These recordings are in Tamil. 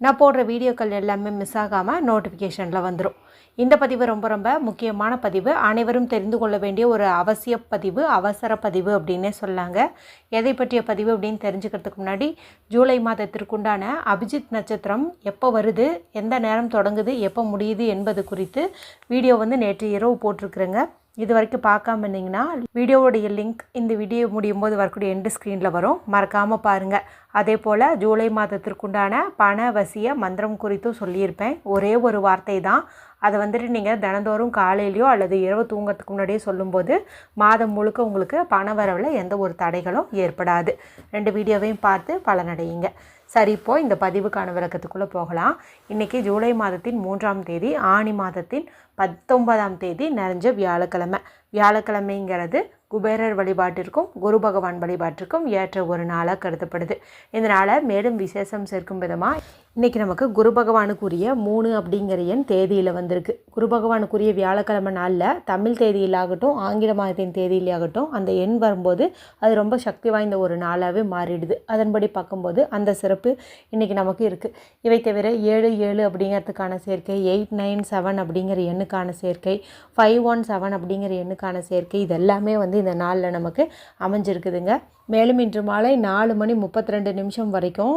நான் போடுற வீடியோக்கள் எல்லாமே மிஸ் ஆகாமல் நோட்டிஃபிகேஷனில் வந்துடும் இந்த பதிவு ரொம்ப ரொம்ப முக்கியமான பதிவு. அனைவரும் தெரிந்து கொள்ள வேண்டிய ஒரு அவசிய பதிவு அவசர பதிவு அப்படின்னே சொல்லாங்க. எதை பற்றிய பதிவு அப்படின்னு தெரிஞ்சுக்கிறதுக்கு முன்னாடி ஜூலை மாதத்திற்குண்டான அபிஜித் நட்சத்திரம் எப்போ வருது எந்த நேரம் தொடங்குது எப்போ முடியுது என்பது குறித்து வீடியோ வந்து நேற்று இரவு போட்டிருக்குறேங்க. இது வரைக்கும் பார்க்காம இருந்தீங்கன்னா வீடியோவுடைய லிங்க் இந்த வீடியோ முடியும் போது வரக்கூடிய எண்டு ஸ்க்ரீனில் வரும். மறக்காமல் பாருங்கள் அதே போல் ஜூலை மாதத்திற்குண்டான பணவசிய மந்திரம் குறித்தும் சொல்லியிருப்பேன். ஒரே ஒரு வார்த்தை தான். அதை வந்துட்டு நீங்கள் தினந்தோறும் காலையிலையோ அல்லது இரவு தூங்கறதுக்கு முன்னாடியே சொல்லும்போது மாதம் முழுக்க உங்களுக்கு பண வரவில் எந்த ஒரு தடைகளும் ஏற்படாது. ரெண்டு வீடியோவையும் பார்த்து பலனடையுங்க. சரி இப்போ இந்த பதிவுக்கான விளக்கத்துக்குள்ளே போகலாம். இன்றைக்கி ஜூலை மாதத்தின் மூன்றாம் தேதி ஆணி மாதத்தின் பத்தொன்பதாம் தேதி நிறைஞ்ச வியாழக்கிழமை. வியாழக்கிழமைங்கிறது குபேரர் வழிபாட்டிற்கும் குரு பகவான் வழிபாட்டிற்கும் ஏற்ற ஒரு நாளாக கருதப்படுது. இந்த நாளை மேலும் விசேஷம் சேர்க்கும் விதமாக இன்றைக்கி நமக்கு குரு பகவானுக்குரிய மூணு அப்படிங்கிற எண் தேதியில் வந்திருக்கு. குரு பகவானுக்குரிய வியாழக்கிழமை நாளில் தமிழ் தேதியிலாகட்டும் ஆங்கில மாதத்தின் தேதியிலாகட்டும் அந்த எண் வரும்போது அது ரொம்ப சக்தி வாய்ந்த ஒரு நாளாகவே மாறிடுது. அதன்படி பார்க்கும்போது அந்த சிறப்பு இன்றைக்கி நமக்கு இருக்குது இவை தவிர ஏழு ஏழு அப்படிங்கிறதுக்கான சேர்க்கை எயிட் நைன் செவன் அப்படிங்கிற எண்ணுக்கான சேர்க்கை ஃபைவ் ஒன் செவன் அப்படிங்கிற எண்ணுக்கான சேர்க்கை இதெல்லாமே வந்து இந்த நாளில் நமக்கு அமைஞ்சிருக்குதுங்க. மேலும் இன்று மாலை நாலு மணி முப்பத்தி ரெண்டு நிமிஷம் வரைக்கும்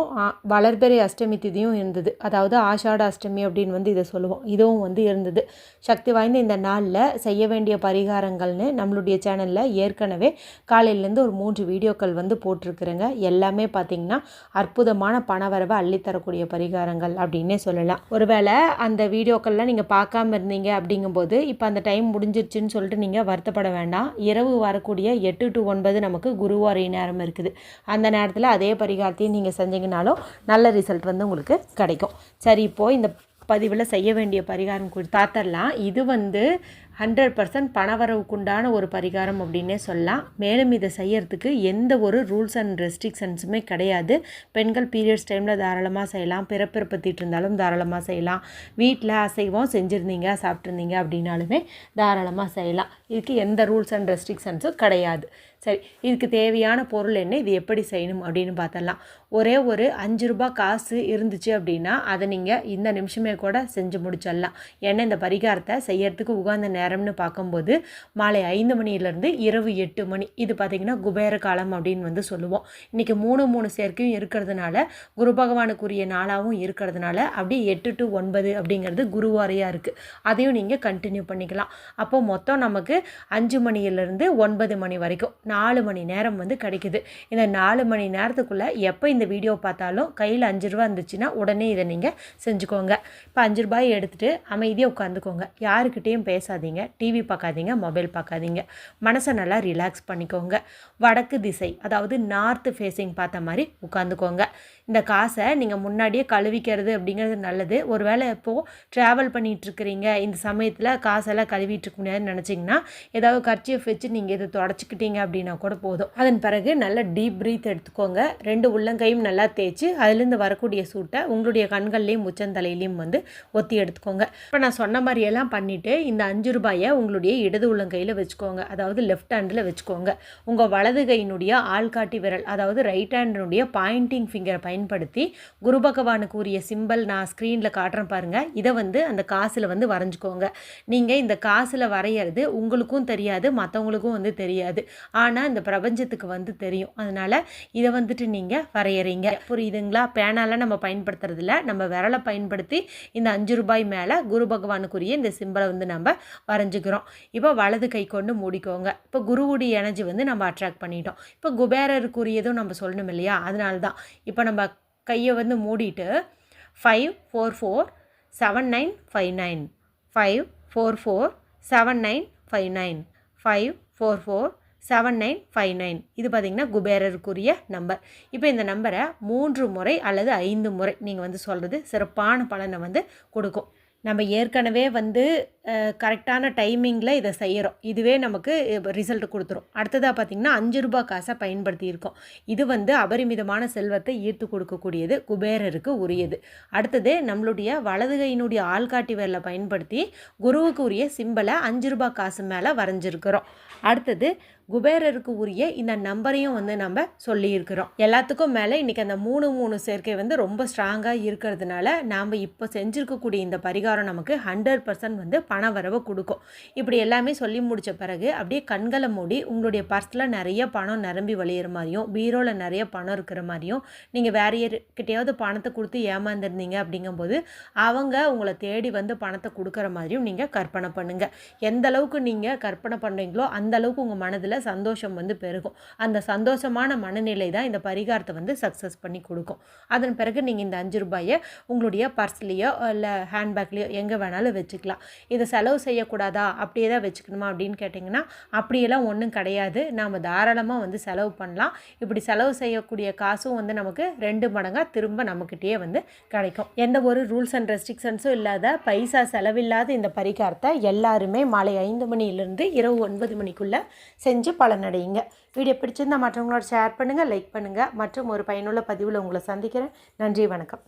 வளர்பெறை அஷ்டமி திதியும் இருந்தது. அதாவது ஆஷாட அஷ்டமி அப்படின்னு வந்து இதை சொல்லுவோம். இதுவும் வந்து இருந்தது. சக்தி வாய்ந்த இந்த நாளில் செய்ய வேண்டிய பரிகாரங்கள்னு நம்மளுடைய சேனலில் ஏற்கனவே காலையிலேருந்து ஒரு மூன்று வீடியோக்கள் வந்து போட்டிருக்குறேங்க. எல்லாமே பார்த்திங்கன்னா அற்புதமான பணவரவை அள்ளித்தரக்கூடிய பரிகாரங்கள் அப்படின்னே சொல்லலாம். ஒருவேளை அந்த வீடியோக்கள்லாம் நீங்கள் பார்க்காம இருந்தீங்க அப்படிங்கும்போது இப்போ அந்த டைம் முடிஞ்சிருச்சுன்னு சொல்லிட்டு நீங்கள் வருத்தப்பட வேண்டாம். இரவு வரக்கூடிய எட்டு டு ஒன்பது நமக்கு குருவாரை நேரம் இருக்குது. அந்த நேரத்தில் அதே பரிகாரத்தையும் நீங்கள் செஞ்சீங்கனாலும் நல்ல ரிசல்ட் வந்து உங்களுக்கு கிடைக்கும். சரி இப்போது இந்த பதிவில் செய்ய வேண்டிய பரிகாரம் தாத்தரலாம் இது வந்து ஹண்ட்ரட் பர்சன்ட் பணவரவுக்குண்டான ஒரு பரிகாரம் அப்படின்னே சொல்லலாம். மேலும் இதை செய்யறதுக்கு எந்த ஒரு ரூல்ஸ் அண்ட் ரெஸ்ட்ரிக்ஷன்ஸுமே கிடையாது. பெண்கள் பீரியட்ஸ் டைமில் தாராளமாக செய்யலாம். பிறப்பிறப்பத்திட்டு இருந்தாலும் தாராளமாக செய்யலாம். வீட்டில் அசைவம் செஞ்சுருந்தீங்க சாப்பிட்ருந்தீங்க அப்படின்னாலுமே தாராளமாக செய்யலாம். இதுக்கு எந்த ரூல்ஸ் அண்ட் ரெஸ்ட்ரிக்ஷன்ஸும் கிடையாது. சரி இதுக்கு தேவையான பொருள் என்ன? இது எப்படி செய்யணும் அப்படின்னு பார்த்தலாம் ஒரே ஒரு அஞ்சு ரூபாய் காசு இருந்துச்சு அப்படின்னா அதை நீங்கள் இந்த நிமிஷமே கூட செஞ்சு முடிச்சிடலாம். ஏன்னா இந்த பரிகாரத்தை செய்யறதுக்கு உகந்த நேரம்னு பார்க்கும்போது மாலை ஐந்து மணியிலேருந்து இரவு எட்டு மணி. இது பார்த்திங்கன்னா குபேர காலம் அப்படின்னு வந்து சொல்லுவோம். இன்றைக்கி மூணு மூணு சேர்க்கையும் இருக்கிறதுனால குரு பகவானுக்குரிய நாளாகவும் இருக்கிறதுனால அப்படியே எட்டு டு ஒன்பது அப்படிங்கிறது குருவாரையாக இருக்குது அதையும் நீங்கள் கண்டினியூ பண்ணிக்கலாம். அப்போ மொத்தம் நமக்கு அஞ்சு மணியிலேருந்து ஒன்பது மணி வரைக்கும். நாலு மணி நேரம் வந்து கிடைக்குது. இந்த நாலு மணி நேரத்துக்குள்ளே எப்போ இந்த வீடியோ பார்த்தாலும் கையில் அஞ்சு ரூபா இருந்துச்சுன்னா உடனே இதை நீங்கள் செஞ்சுக்கோங்க. இப்போ அஞ்சு ரூபாய் எடுத்துகிட்டு அமைதியாக உட்காந்துக்கோங்க. யாருக்கிட்டேயும் பேசாதீங்க. டிவி பார்க்காதீங்க மொபைல் பார்க்காதீங்க. மனசை நல்லா ரிலாக்ஸ் பண்ணிக்கோங்க. வடக்கு திசை அதாவது நார்த் ஃபேஸிங் பார்த்த மாதிரி உட்காந்துக்கோங்க. இந்த காசை நீங்கள் முன்னாடியே கழுவிக்கிறது அப்படிங்கிறது நல்லது. ஒருவேளை இப்போது ட்ராவல் பண்ணிகிட்ருக்கிறீங்க இந்த சமயத்தில் காசெல்லாம் கழுவிட்டு இருக்க முடியாதுன்னு நினச்சிங்கன்னா ஏதாவது கர்ச்சியை வச்சு நீங்கள் இதை தொடச்சிக்கிட்டீங்க அப்படின்னு கூட போதும். அதன் பிறகு நல்லா டீப் ப்ரீத் எடுத்துக்கோங்க. ரெண்டு உள்ளங்கையும் நல்லா தேய்ச்சி அதுலேருந்து வரக்கூடிய சூட்டை உங்களுடைய கண்கள்லேயும் உச்சந்தலையிலையும் வந்து ஒத்தி எடுத்துக்கோங்க. இப்போ நான் சொன்ன மாதிரியெல்லாம் பண்ணிவிட்டு இந்த அஞ்சு ரூபாயை உங்களுடைய இடது உள்ளங்கையில் வச்சுக்கோங்க. அதாவது லெஃப்ட் ஹேண்டில் வச்சுக்கோங்க. உங்கள் வலது கையினுடைய ஆள்காட்டி விரல் அதாவது ரைட் ஹேண்டினுடைய பாயிண்டிங் ஃபிங்கரை பயன்படுத்தி குரு பகவானுக்கு உரிய சிம்பல் நான் ஸ்க்ரீனில் காட்டுறேன் பாருங்கள் இதை வந்து அந்த காசில் வந்து வரைஞ்சிக்கோங்க. நீங்கள் இந்த காசில் வரைகிறது உங்களுக்கும் தெரியாது மற்றவங்களுக்கும் வந்து தெரியாது. ஆனால் இந்த பிரபஞ்சத்துக்கு வந்து தெரியும். அதனால் இதை வந்துட்டு நீங்கள் வரையறீங்க. புரியுதுங்களா? பேனாலாம் நம்ம பயன்படுத்துறதில்ல. நம்ம விரலை பயன்படுத்தி இந்த அஞ்சு ரூபாய் மேலே குரு பகவானுக்குரிய இந்த சிம்பலை வந்து நம்ம வரைஞ்சிக்கிறோம். இப்போ வலது கை கொண்டு மூடிக்கோங்க. இப்போ குருவுடைய எனர்ஜி வந்து நம்ம அட்ராக்ட் பண்ணிட்டோம். இப்போ குபேரருக்குரியதும் நம்ம சொல்லணும் இல்லையா? அதனால தான் இப்போ நம்ம கையை வந்து மூடிட்டு five four four seven nine five nine five four four seven nine five nine five four four seven nine five nine இது பார்த்திங்கன்னா குபேரருக்குரிய நம்பர் இப்போ இந்த நம்பரை மூன்று முறை அல்லது ஐந்து முறை நீங்கள் வந்து சொல்கிறது சிறப்பான பலனை வந்து கொடுக்கும். நம்ம ஏற்கனவே வந்து கரெக்டான டைமிங்கில் இதை செய்கிறோம். இதுவே நமக்கு ரிசல்ட் கொடுத்துரும். அடுத்ததாக பார்த்திங்கன்னா அஞ்சு ரூபாய் காசை பயன்படுத்தியிருக்கோம். இது வந்து அபரிமிதமான செல்வத்தை ஈர்த்து கொடுக்கக்கூடியது குபேரருக்கு உரியது. அடுத்தது நம்மளுடைய வலதுகையினுடைய ஆள்காட்டி வேலை பயன்படுத்தி குருவுக்கு உரிய சிம்பலை அஞ்சு ரூபாய் காசு மேலே வரைஞ்சிருக்கிறோம். அடுத்தது குபேரருக்கு உரிய இந்த நம்பரையும் வந்து நம்ம சொல்லியிருக்கிறோம். எல்லாத்துக்கும் மேலே இன்றைக்கி அந்த மூணு மூணு சேர்க்கை வந்து ரொம்ப ஸ்ட்ராங்காக இருக்கிறதுனால நாம் இப்போ செஞ்சுருக்கக்கூடிய இந்த பரிகாரம் நமக்கு ஹண்ட்ரட் பர்சன்ட் வந்து பண பண வரவை கொடுக்கும். இப்படி எல்லாமே சொல்லி முடித்த பிறகு அப்படியே கண்களை மூடி உங்களுடைய பர்ஸில் நிறைய பணம் நிரம்பி வழியிற மாதிரியும் பீரோவில் நிறைய பணம் இருக்கிற மாதிரியும் நீங்கள் வேற யார்கிட்டயாவது பணத்தை கொடுத்து ஏமாந்துருந்தீங்க அப்படிங்கும்போது அவங்க உங்களை தேடி வந்து பணத்தை கொடுக்குற மாதிரியும் நீங்கள் கற்பனை பண்ணுங்கள் எந்த அளவுக்கு நீங்கள் கற்பனை பண்ணுறீங்களோ அந்த அளவுக்கு உங்கள் மனதில் சந்தோஷம் வந்து பெருகும். அந்த சந்தோஷமான மனநிலை தான் இந்த பரிகாரத்தை வந்து சக்ஸஸ் பண்ணி கொடுக்கும். அதன் பிறகு நீங்கள் இந்த அஞ்சு ரூபாயை உங்களுடைய பர்ஸ்லேயோ இல்லை ஹேண்ட்பேக்லேயோ எங்கே வேணாலும் வச்சுக்கலாம். இதை செலவு செய்யக்கூடாதா? அப்படியே தான் வச்சுக்கணுமா? அப்படின்னு கேட்டிங்கன்னா அப்படியெல்லாம் ஒன்றும் கிடையாது. நாம் தாராளமாக வந்து செலவு பண்ணலாம். இப்படி செலவு செய்யக்கூடிய காசும் வந்து நமக்கு ரெண்டு மடங்காக திரும்ப நம்மக்கிட்டேயே வந்து கிடைக்கும். எந்த ஒரு ரூல்ஸ் அண்ட் ரெஸ்ட்ரிக்ஷன்ஸும் இல்லாத பைசா செலவில்லாத இந்த பரிகாரத்தை எல்லாருமே மாலை ஐந்து மணியிலிருந்து இரவு ஒன்பது மணிக்குள்ளே செஞ்சு பலனடையுங்க. வீடியோ பிடிச்சிருந்தா மற்றவங்களோட ஷேர் பண்ணுங்கள் லைக் பண்ணுங்கள் மற்றும் ஒரு பயனுள்ள பதிவில் உங்களை சந்திக்கிறேன். நன்றி வணக்கம்.